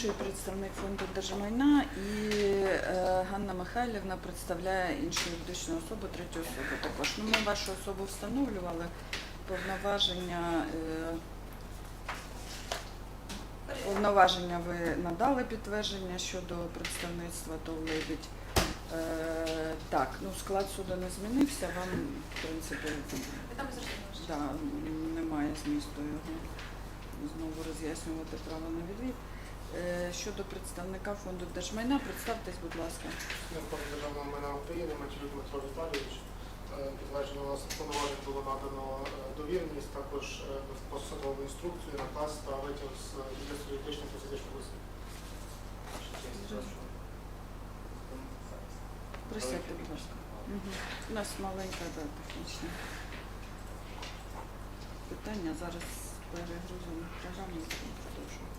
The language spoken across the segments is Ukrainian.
інший представник фонду держмайна і е, Ганна Михайлівна представляє іншу юридичну особу, третю особу також. Ну, ми вашу особу встановлювали, повноваження. Е, Повноваження ви надали підтвердження щодо представництва ТОВ «Лебідь». Е, так, ну склад суду не змінився, вам, в принципі, там Да, немає змісту його знову роз'яснювати право на відвід. Е, Щодо представника фонду держмайна, представтесь, будь ласка. Фонд державного майна України, Матюк Дмитро Віталійович. Е, Підтверджено, у нас повноважень було надано е, довіреність, також посадову інструкцію, наказ та витяг з юридичних та фізичних осіб. Присядьте, будь ласка. Мгм. У нас маленьке да, технічне питання. Зараз перегрузимо програму і продовжуємо.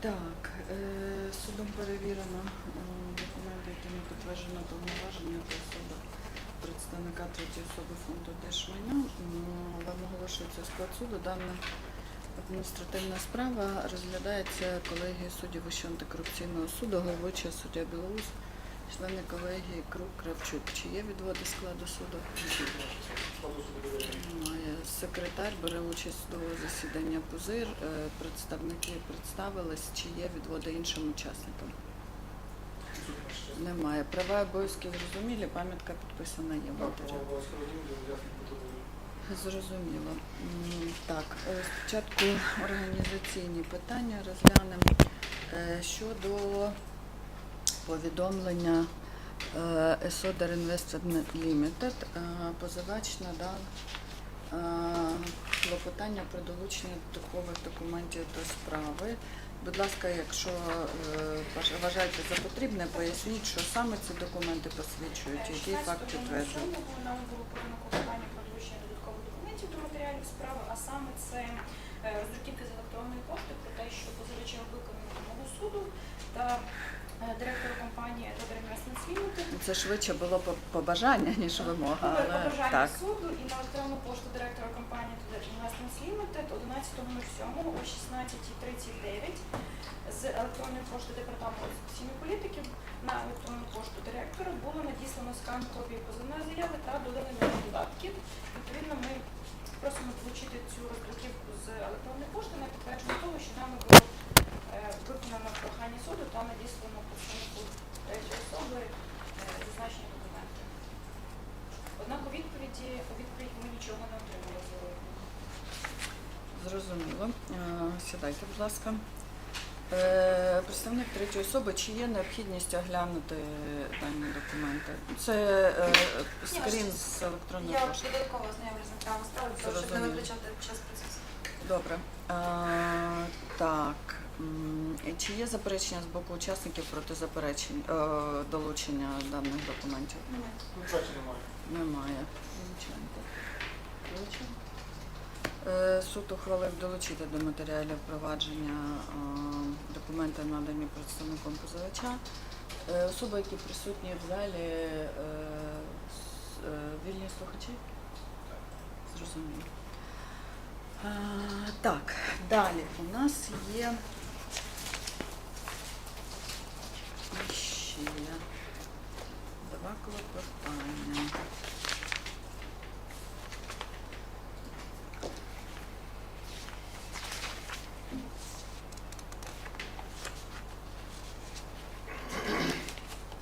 Так, е, судом перевірено е, документи, якими підтверджено повноваження та особа представника третьої особи фонду держмайна. Вам оголошується склад суду. Дана адміністративна справа розглядається колегією суддів Вищого антикорупційного суду, головуюча суддя Білоус, члени колегії Крук Кравчук. Чи є відводи складу суду? Складу суду довіреність. Немає. Секретар бере участь судового засідання Пузир. Е, Представники представились, чи є відводи іншим учасникам. Немає. Права і обов'язки зрозумілі, пам'ятка підписана є потребую. Зрозуміло. Так, е, спочатку організаційні питання розглянемо Е, щодо повідомлення Esoder Investment Limited. Позивач надав клопотання про долучення додаткових документів до справи. Будь ласка, якщо е, вважаєте за потрібне, поясніть, що саме ці документи посвідчують, який факт підтверджує. Нам було подано клопотання про долучення додаткових документів до матеріалів справи, а саме це е, роздруківки з електронної пошти про те, що позивачем виконано вимогу суду та е, директору компанії Тодор Investments Limited Це швидше було по- побажання, ніж вимога, але побажання так. суду і на електронну пошту директора компанії Тодор Investments Limited 11.07 о 16.39 з електронної пошти департаменту інвестиційної політики на електронну пошту директора було надіслано скан копії позовної заяви та додані додатки. Відповідно, ми просимо долучити цю роздруківку з електронної пошти на підтвердження того, що нами було е, виконано прохання суду та надіслано представнику третьої особи е, зазначені документи. Однак у відповіді у відповідь ми нічого не отримали з Зрозуміло. Е, Сідайте, будь ласка. Е, Представник третьої особи, чи є необхідність оглянути дані документи? Це скрін з електронної Я пошти. додатково ознайомлюся з матеріалом справи, щоб не виключати час процесу. Добре. Е, Так. Чи є заперечення з боку учасників проти заперечень е, долучення даних документів? Ну, немає. Немає. Е, Суд ухвалив долучити до матеріалів провадження е, документи, надані представником позивача. Е, Особи, які присутні в залі, е, с- е, вільні слухачі? Зрозуміло. Е, Так, далі у нас є ще два клопотання.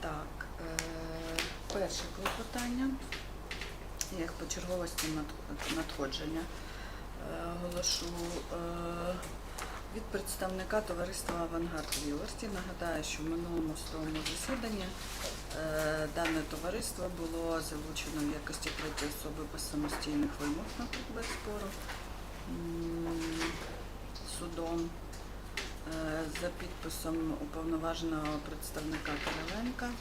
Так, е, перше клопотання. Я їх по черговості над- надходження е, оголошу. Від представника товариства Авангард Вілості нагадаю, що в минулому судовому засіданні е, дане товариство було залучено в якості третьої особи без самостійних вимог на предмет спору судом е, за підписом уповноваженого представника Кириленка. М,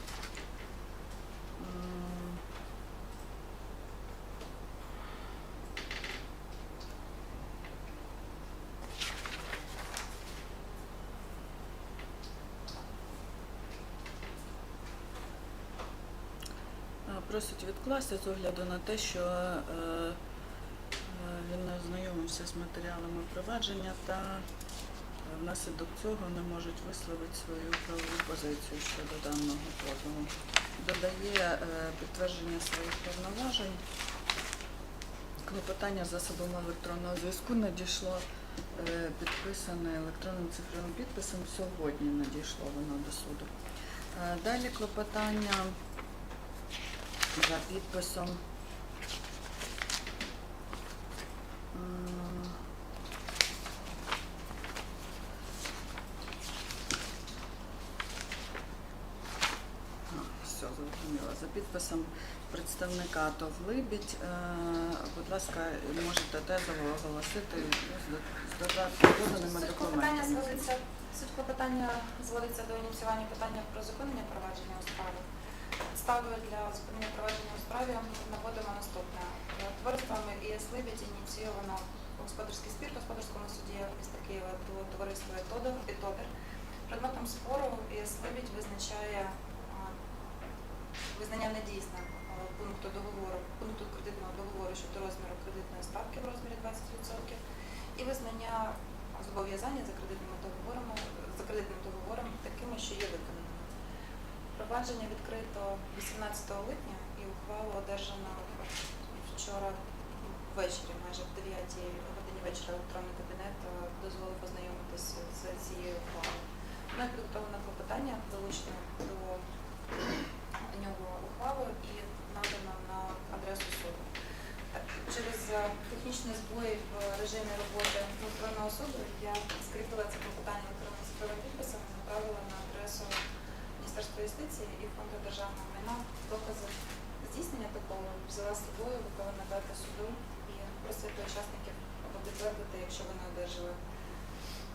Е, Відкласти з огляду на те, що е, е, він не ознайомився з матеріалами провадження та е, внаслідок цього не можуть висловити свою правову позицію щодо даного позову. Додає підтвердження своїх повноважень. Клопотання засобом електронного зв'язку надійшло підписане електронним цифровим підписом. Сьогодні надійшло воно до суду. Далі клопотання за підписом. Все, зрозуміло. За підписом представника ТОВ Либідь. Е, Будь ласка, можете тезово оголосити з доданими Суть клопотання документами. зводиться, суть клопотання зводиться до ініціювання питання про зупинення провадження у справі. Підставою для зупинення провадження у справі наводимо наступне. Товариствами ІС Либідь ініційовано господарський спір господарському суді міста Києва до товариства «Етодор» і «Тодер». Предметом спору ІС Либідь визначає визнання недійсним пункту договору, пункту кредитного договору щодо розміру кредитної ставки в розмірі 20% і визнання зобов'язання за кредитними договорами за кредитним договором такими, що є виконаними. Провадження відкрито 18 липня і ухвалу одержано вчора ввечері, майже в 9 годині вечора електронний кабінет е, дозволив познайомитися з цією ухвалою. Мною підготовлено клопотання, долучено до нього ухвалу і надано на адресу суду. Через е, технічні збої в режимі роботи електронного суду я скріпила це клопотання електронним підписом і направила на адресу Міністерства юстиції і фонду державного майна докази здійснення такого взяла з собою, готова надати суду і просити учасників або підтвердити, якщо вони одержали,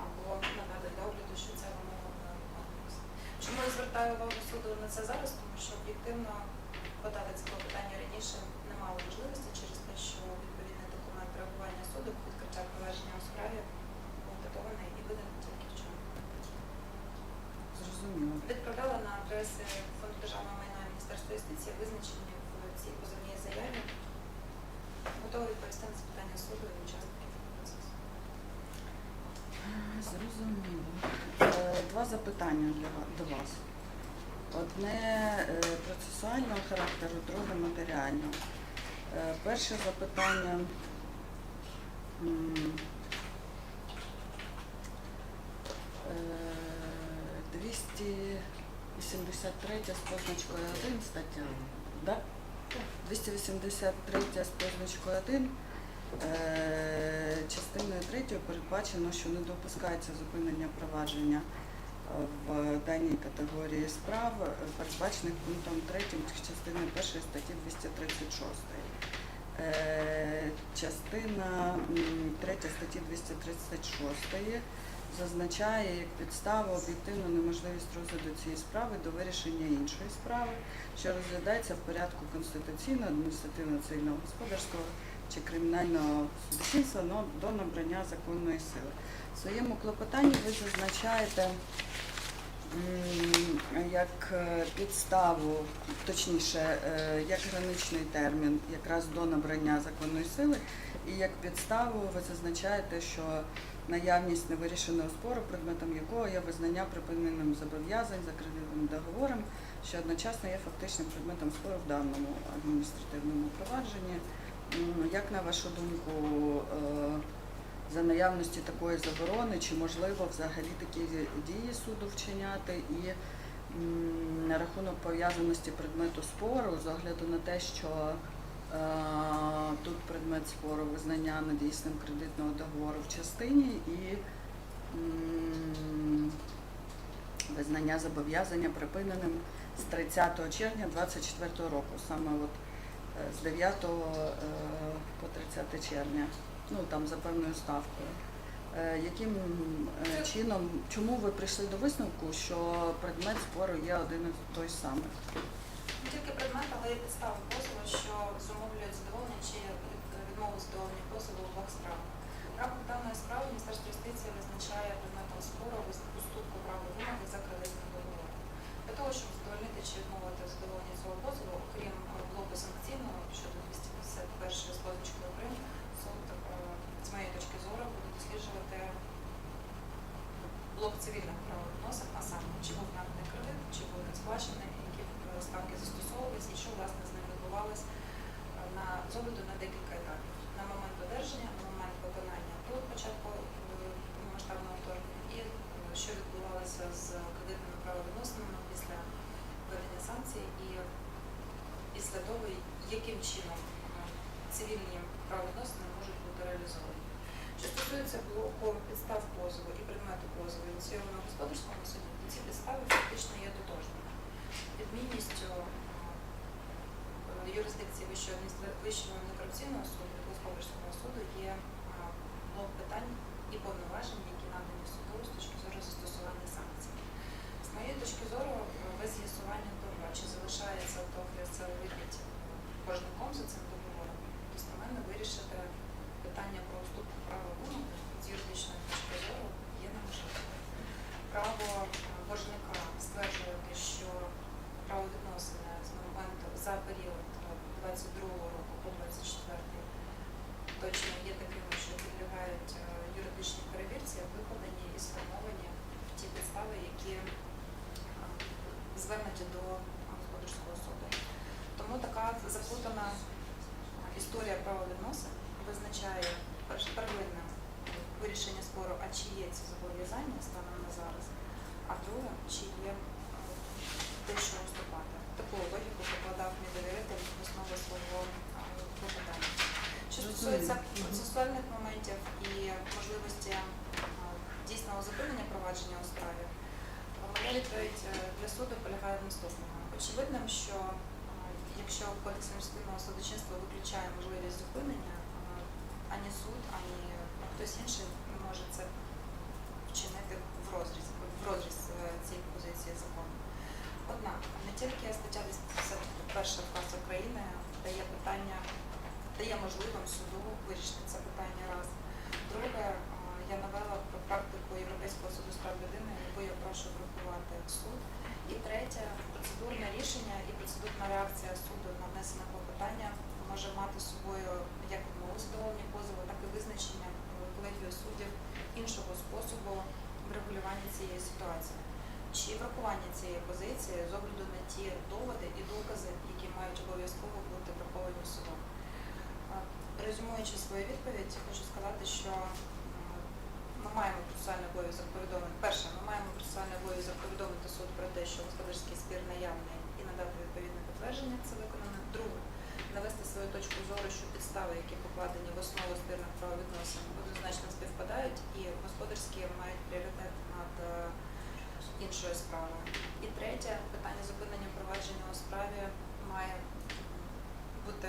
або надати для огляду, що це вимога виконувалася. Чому я звертаю увагу суду на це зараз? Тому що об'єктивно подати це клопотання раніше не мало можливості через те, що відповідний документ реагування суду відкриття провадження у справі був датований і виданий. Зрозуміло. Відправляла на адреси Фонду державного майна Міністерства юстиції, визначені в цій позовній заяві. Готова відповісти на запитання суду і учасників процесу. Зрозуміло. Е, Два запитання до вас. Одне е, процесуального характеру, друге матеріального. Е, Перше запитання. е, 283 з позначкою 1 стаття. Да? 283 з позначкою 1 Е, Частиною третьою передбачено, що не допускається зупинення провадження в даній категорії справ, передбачених пунктом 3 частини 1 статті 236. Е, Частина 3 статті 236 зазначає як підставу об'єктивну неможливість розгляду цієї справи до вирішення іншої справи, що розглядається в порядку конституційного, адміністративного, цивільного, господарського чи кримінального судочинства до набрання законної сили. В своєму клопотанні ви зазначаєте як е, підставу, точніше, е, як граничний термін якраз до набрання законної сили, і як підставу ви зазначаєте, що наявність невирішеного спору, предметом якого є визнання припиненим зобов'язань за кредитним договором, що одночасно є фактичним предметом спору в даному адміністративному провадженні. Як на вашу думку, е, за наявності такої заборони, чи можливо взагалі такі дії суду вчиняти? І на рахунок пов'язаності предмету спору, з огляду на те, що е, тут предмет спору визнання недійсним кредитного договору в частині і визнання зобов'язання припиненим з 30 червня 2024 року, саме от е, з 9 е, по 30 червня, ну там за певною ставкою. Е, Яким е, чином, чому ви прийшли до висновку, що предмет спору є один і той самий? Не тільки предмет, але й підстави позову, що зумовлюють задоволення чи відмову задоволення позову в обох справах. В рамках даної справи Міністерство юстиції визначає предметом спору уступку права вимоги за кредитним договором. Для того, щоб задовольнити чи відмовити задоволення цього позову, окрім е, блоку санкційного щодо 251 з позначкою е, з моєї точки зору, буде досліджувати блок цивільних правовідносин, а саме чи був наданий кредит, чи був він сплачений, які е, ставки застосовувались і що власне з ним відбувалось е, на з огляду на декілька етапів. На момент одержання, на момент виконання до початку е, повномасштабного вторгнення і е, що відбувалося з кредитними правовідносинами після введення санкцій і після того, яким чином е, цивільні правовідносини можуть бути реалізовані. Що стосується блоку підстав позову і предмету позову ініційованого в господарському суді, то ці підстави фактично є тотожними. Відмінністю е, юрисдикції Вищого Вищого антикорупційного суду і господарського суду є е, блок питань і повноважень, які надані суду з точки зору застосування санкцій. З моєї точки зору, е, без з'ясування того, чи залишається торг це вихід боржником за цим договором, достеменно вирішити питання про уступку права вимоги з юридичної точки зору є неможливим. Право е, боржника стверджувати, що правовідносини з моменту за період е, 22 року по 24 точно є такими, що підлягають е, юридичній перевірці, викладені і сформовані ті підстави, які е, звернуті до господарського суду. Тому така заплутана е, історія правовідносин визначає первинне вирішення спору, а чи є ці зобов'язання станом на зараз, а друге, чи є е, те, що уступати. Таку логіку покладав мій довіритель в основу свого е, клопотання. Що стосується процесуальних моментів і можливості е, дійсного зупинення провадження у справі, моя відповідь для суду полягає в наступному. Очевидним, що якщо Кодекс адміністративного судочинства виключає можливість зупинення, ані суд, ані хтось інший може це вчинити в розріз, в розріз е, цієї позиції закону. Однак не тільки стаття 251 КАС України дає питання, дає можливим суду вирішити це питання раз. Друге, е, я навела про практику Європейського суду з прав людини, яку я прошу врахувати суд. І третє, процедурне рішення і процедурна реакція суду на внесене клопотання може мати з собою як відмову задоволення позову, так і визначення колегією суддів іншого способу врегулювання цієї ситуації. Чи врахування цієї позиції з огляду на ті доводи і докази, які мають обов'язково бути враховані судом. Резюмуючи свою відповідь, хочу сказати, що ми маємо процесуальний обов'язок повідомити. Перше, ми маємо процесуальний обов'язок повідомити суд про те, що господарський спір наявний і надати відповідне підтвердження, це виконано. Друге, навести свою точку зору, що підстави, які покладені в основу спірних правовідносин, однозначно співпадають, і господарські мають пріоритет над е, іншою справою. І третє, питання зупинення провадження у справі має бути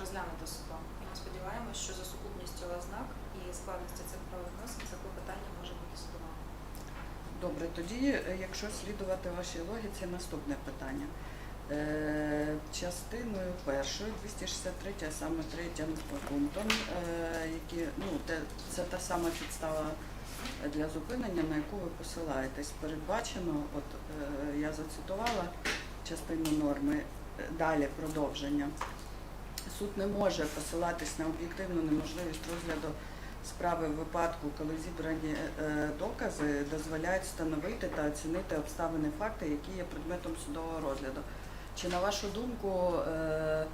розглянуто судом. І ми сподіваємося, що за сукупністю ознак і складності цих правовідносин це клопотання може бути судовим. Добре, тоді, е, якщо слідувати вашій логіці, наступне питання. Е, частиною першою 263, а саме третім пунктом, е, які, ну, те, це та сама підстава для зупинення, на яку ви посилаєтесь. Передбачено, от е, я зацитувала частину норми, далі продовження. Суд не може посилатись на об'єктивну неможливість розгляду справи в випадку, коли зібрані докази дозволяють встановити та оцінити обставини факти, які є предметом судового розгляду. Чи на вашу думку е,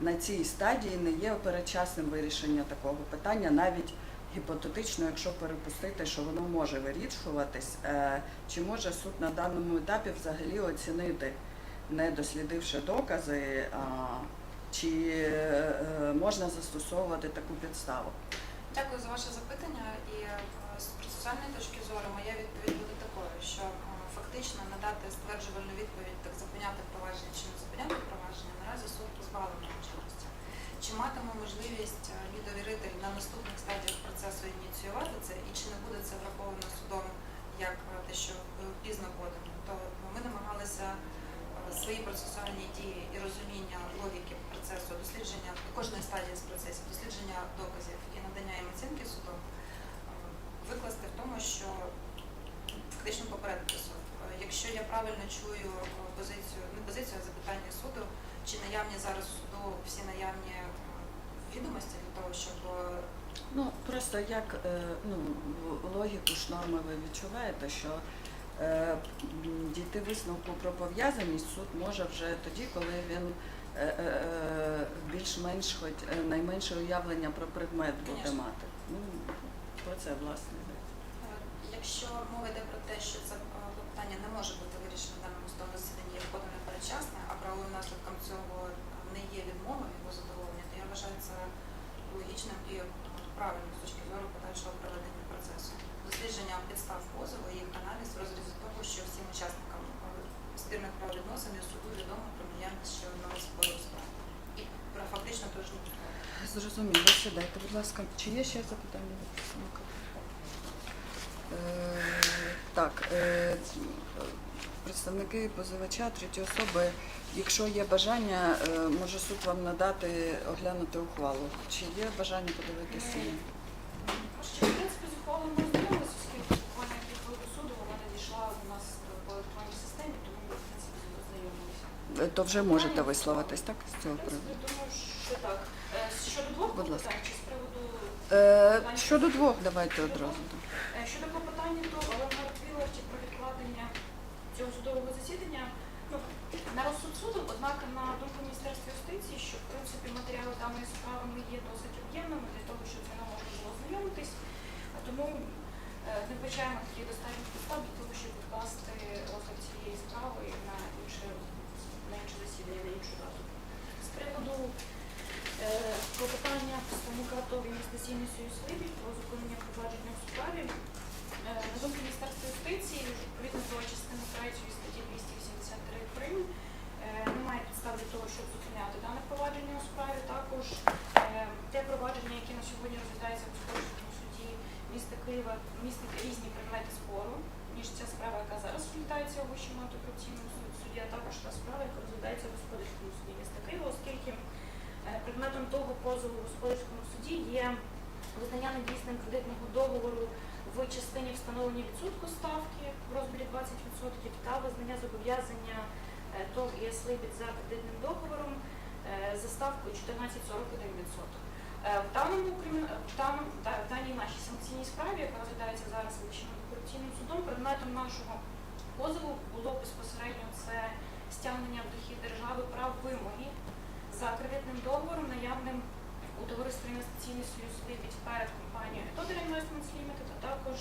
на цій стадії не є передчасним вирішення такого питання, навіть гіпотетично, якщо перепустити, що воно може вирішуватись, е, чи може суд на даному етапі взагалі оцінити, не дослідивши докази, чи е, можна застосовувати таку підставу? Дякую за ваше запитання. І з процесуальної точки зору моя відповідь буде такою, що фактично надати стверджувальну відповідь, так зупиняти провадження чи не зупиняти провадження, наразі суд позбавлений можливості. Чи матиме можливість е, мій довіритель на наступних стадіях процесу ініціювати це, і чи не буде це враховано судом як е, те, що пізно подано, то ми намагалися е, свої процесуальні дії і розуміння логіки процесу, дослідження кожної стадії з процесів, дослідження доказів і надання їм оцінки судом е, викласти в тому, що фактично попередити суд. Якщо я правильно чую позицію, не позицію, а запитання суду, чи наявні зараз суду всі наявні відомості для того, щоб е, Ну просто як е, ну, логіку ж норми ви відчуваєте, що е, дійти висновку про пов'язаність суд може вже тоді, коли він більш-менш хоч найменше уявлення про предмет буде мати. Ну про це власне. йдеться. Якщо мова йде про те, що це питання не може бути вирішено в даному судовому засіданні, є подане передчасне, а правовим наслідком цього не є відмова його задоволення, то я вважаю це логічним і правильним з точки зору подальшого проведення процесу. Дослідження підстав позову, і їх аналіз в того, що всім учасникам е, спірних правовідносин і суду відомо про наявність ще одного спору в справі. І про фактично тожні підстави. Зрозуміло, сідайте, будь ласка. Чи є ще запитання від представника? Е, так, е, представники позивача, треті особи, якщо є бажання, е, може суд вам надати оглянути ухвалу. Чи є бажання подивитися? її? Ще, в принципі, з ухвалою ми ознайомилися, оскільки буквально як відповіді суду, вона надійшла у нас по електронній системі, тому ми, в принципі, ознайомилися. Е, То вже можете висловитись, так? З цього приводу? думаю, що так. Е, Щодо двох Будь ласка. чи з приводу Е, щодо двох, давайте одразу. Е, Щодо клопотання до Олега Твілерті про відкладення цього судового засідання, ну, на розсуд суду, однак на думку Міністерства юстиції, що в принципі матеріали даної справи не є досить об'ємними для того, щоб з ними можна було ознайомитись. Тому е, не вбачаємо такі достатньо підстав для того, щоб відкласти розгляд цієї справи на інше, на інше засідання, на іншу дату. З приводу е, клопотання представника ТОВ інвестиційний союз Либідь про зупинення провадження у справі. Е, На думку Міністерства юстиції, відповідно до частини 3 статті 283 прим. е, Немає підстав для того, щоб зупиняти дане провадження у справі. Також е, те провадження, яке на сьогодні розглядається в Господарському суді міста Києва, містить різні предмети спору, ніж ця справа, яка зараз розглядається у Вищому антикорупційному суді, а також та справа, яка розглядається в Господарському суді міста Києва, оскільки е, предметом того позову в Господарському суді є визнання недійсним кредитного договору в частині встановлення відсотку ставки в розмірі 20% та визнання зобов'язання ТОВ ЄС «Либідь» за кредитним договором е, за ставкою 14,41%. Е, В даному в даній нашій санкційній справі, яка розглядається зараз Вищим антикорупційним судом, предметом нашого позову було безпосередньо це стягнення в дохід держави прав вимоги за кредитним договором, наявним у товаристві інвестиційний союз «Либідь» перед компанією Total Investments Limited, а також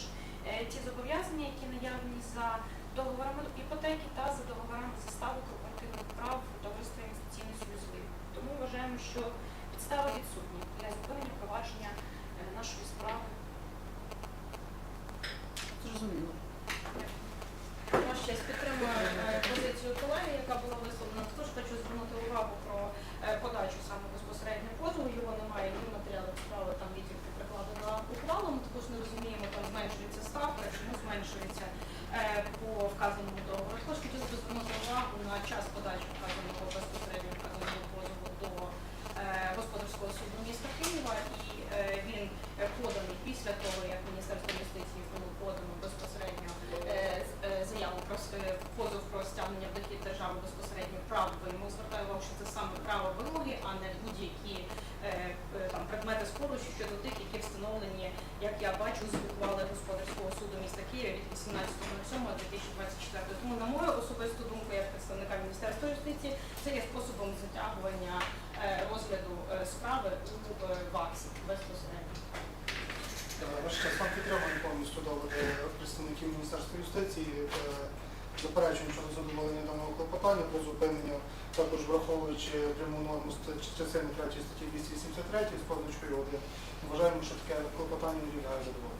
е, ті зобов'язання, які наявні за договорами іпотеки та за договорами корпоративних прав товариства інвестиційний союз «Либідь». Тому вважаємо, що підстави відсутні для зупинення провадження е, нашої справи. Зрозуміло. Ваш честь підтримує е, позицію колеги, яка була висловлена. Також хочу звернути увагу про е, подачу саме безпосередньо позову. Його немає ні в матеріалах справи, там є тільки прикладена ухвала. Ми також не розуміємо, там зменшується ставка, чому зменшується е, по вказаному договору. Також хотіла б звернути увагу на час подачі вказаного безпосередньо вказаного позову до е, господарського суду міста Києва, і е, він е, поданий після того, як Міністерство юстиції було подано безпосередньо е, з- е, заяву про с- е, позов про стягнення в дохід держави безпосередньо прав вимог. Звертаю увагу, що це саме право вимоги, а не будь-які е, е, там предмети спору щодо тих, які встановлені, як я бачу, з ухвали господарського суду міста Києва від 18.07.2024. Тому, на мою особисту думку, як представника Міністерства юстиції, це є способом затягування е, розгляду е, справи у е, ВАКСі безпосередньо. Е, Ваш час вам підтримує повністю доводи представників Міністерства юстиції. Е, Заперечуємо щодо задоволення даного клопотання про зупинення, також враховуючи пряму норму ст- частини 3 статті 283 з позначкою 1. Вважаємо, що таке клопотання не відповідає задоволення.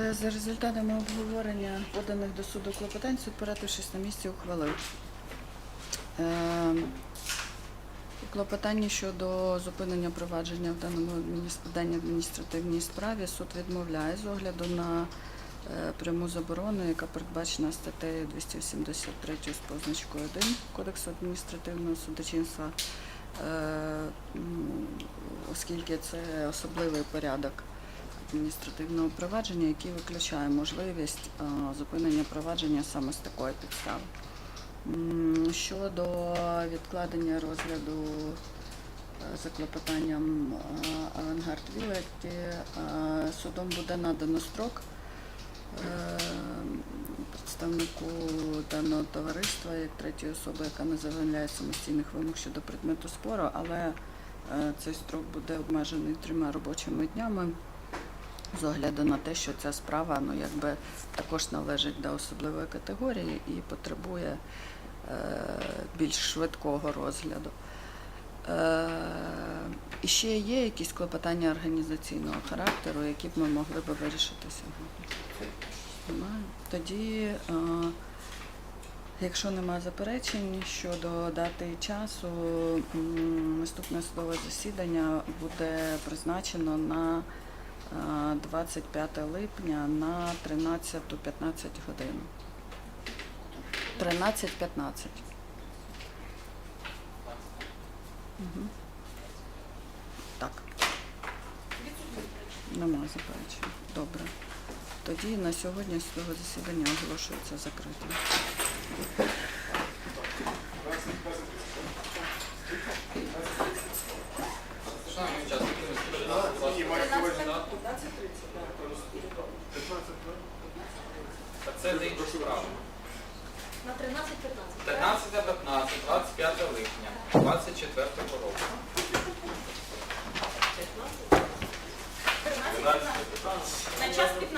За результатами обговорення поданих до суду клопотань, суд, порадившись на місці, ухвалив. Е, Клопотання щодо зупинення провадження в даному даній адміністративній справі суд відмовляє з огляду на е, пряму заборону, яка передбачена статтею 283 з позначкою 1 Кодексу адміністративного судочинства, е, оскільки це особливий порядок адміністративного провадження, який виключає можливість е, зупинення провадження саме з такої підстави. Щодо відкладення розгляду е, за клопотанням е, Авангард Вілеті, судом буде надано строк представнику даного товариства як третьої особи, яка не завиняє самостійних вимог щодо предмету спору, але цей строк буде обмежений трьома робочими днями з огляду на те, що ця справа ну, якби також належить до особливої категорії і потребує е, більш швидкого розгляду. Е, і ще є якісь клопотання організаційного характеру, які б ми могли би вирішити сьогодні? Тоді, е, якщо немає заперечень щодо дати і часу, наступне судове засідання буде призначено на 25 липня на 13-15 годин. 13-15. Угу. Так, нема заперечень. Добре. Тоді на сьогодні судове засідання оголошується закритим. Шановні учасники, ми сподіваємося, будь ласка, дату. 15 Та Це іншу справи. На 13-15. 13 15 25 липня 24 року. 13 12 15. на час 15.